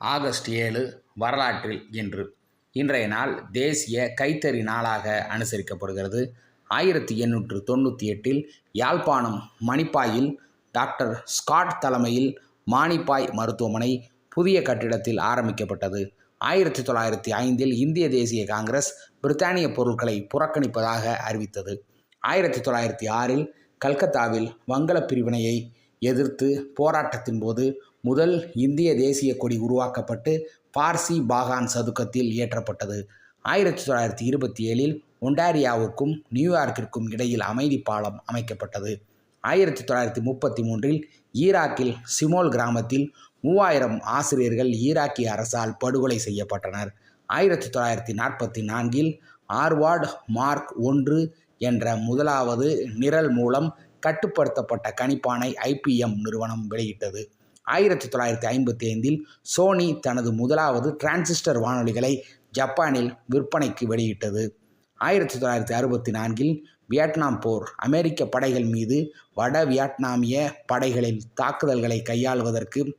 August ஏழு வரலாற்றில் இன்று. இன்றைய நாள் தேசிய கைத்தறி நாளாக அனுசரிக்கப்படுகிறது. ஆயிரத்தி எண்ணூற்று தொண்ணூற்றி எட்டில் யாழ்ப்பாணம் மணிப்பாயில் டாக்டர் ஸ்காட் தலைமையில் மானிப்பாய் மருத்துவமனை புதிய கட்டிடத்தில் ஆரம்பிக்கப்பட்டது. ஆயிரத்தி தொள்ளாயிரத்தி ஐந்தில் இந்திய தேசிய காங்கிரஸ் பிரித்தானிய பொருட்களை புறக்கணிப்பதாக அறிவித்தது. ஆயிரத்தி தொள்ளாயிரத்தி ஆறில் கல்கத்தாவில் வங்கள பிரிவினையை எதிர்த்து போராட்டத்தின் போது முதல் இந்திய தேசிய கொடி உருவாக்கப்பட்டு பார்சி பாகான் சதுக்கத்தில் ஏற்றப்பட்டது ஆயிரத்தி தொள்ளாயிரத்தி இருபத்தி ஏழில் ஒண்டாரியாவுக்கும் நியூயார்க்கிற்கும் இடையில் அமைதி பாலம் அமைக்கப்பட்டது. ஆயிரத்தி தொள்ளாயிரத்தி முப்பத்தி மூன்றில் ஈராக்கில் சிமோல் கிராமத்தில் மூவாயிரம் ஆசிரியர்கள் ஈராக்கிய அரசால் படுகொலை செய்யப்பட்டனர். ஆயிரத்தி தொள்ளாயிரத்தி நாற்பத்தி நான்கில் ஆர்வார்டு மார்க் ஒன்று என்ற முதலாவது நிரல் மூலம் கட்டுப்படுத்தப்பட்ட கணிப்பானை ஐபிஎம் நிறுவனம் வெளியிட்டது. ஆயிரத்தி தொள்ளாயிரத்தி ஐம்பத்தி ஐந்தில் சோனி தனது முதலாவது டிரான்சிஸ்டர் வானொலிகளை ஜப்பானில் விற்பனைக்கு வெளியிட்டது. ஆயிரத்தி தொள்ளாயிரத்தி அறுபத்தி நான்கில் வியட்நாம் போர் அமெரிக்க படைகள் மீது வட வியட்நாமிய படைகளில் தாக்குதல்களை கையாளுவதற்கு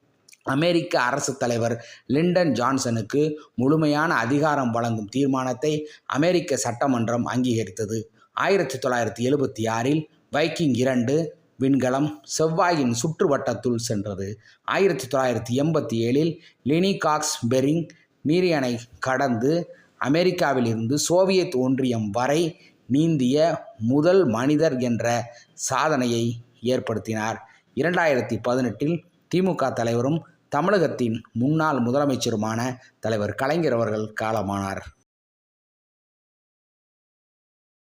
அமெரிக்க அரசு தலைவர் லிண்டன் ஜான்சனுக்கு முழுமையான அதிகாரம் வழங்கும் தீர்மானத்தை அமெரிக்க சட்டமன்றம் அங்கீகரித்தது. ஆயிரத்தி தொள்ளாயிரத்தி எழுபத்தி ஆறில் வைக்கிங் இரண்டு விண்கலம் செவ்வாயின் சுற்றுவட்டத்துள் சென்றது. ஆயிரத்தி தொள்ளாயிரத்தி எண்பத்தி ஏழில் லினி காக்ஸ் பெரிங் நீரியணை கடந்து அமெரிக்காவிலிருந்து சோவியத் ஒன்றியம் வரை நீந்திய முதல் மனிதர் என்ற சாதனையை ஏற்படுத்தினார். இரண்டாயிரத்தி பதினெட்டில் திமுக தலைவரும் தமிழகத்தின் முன்னாள் முதலமைச்சருமான தலைவர் கலைஞர் அவர்கள் காலமானார்.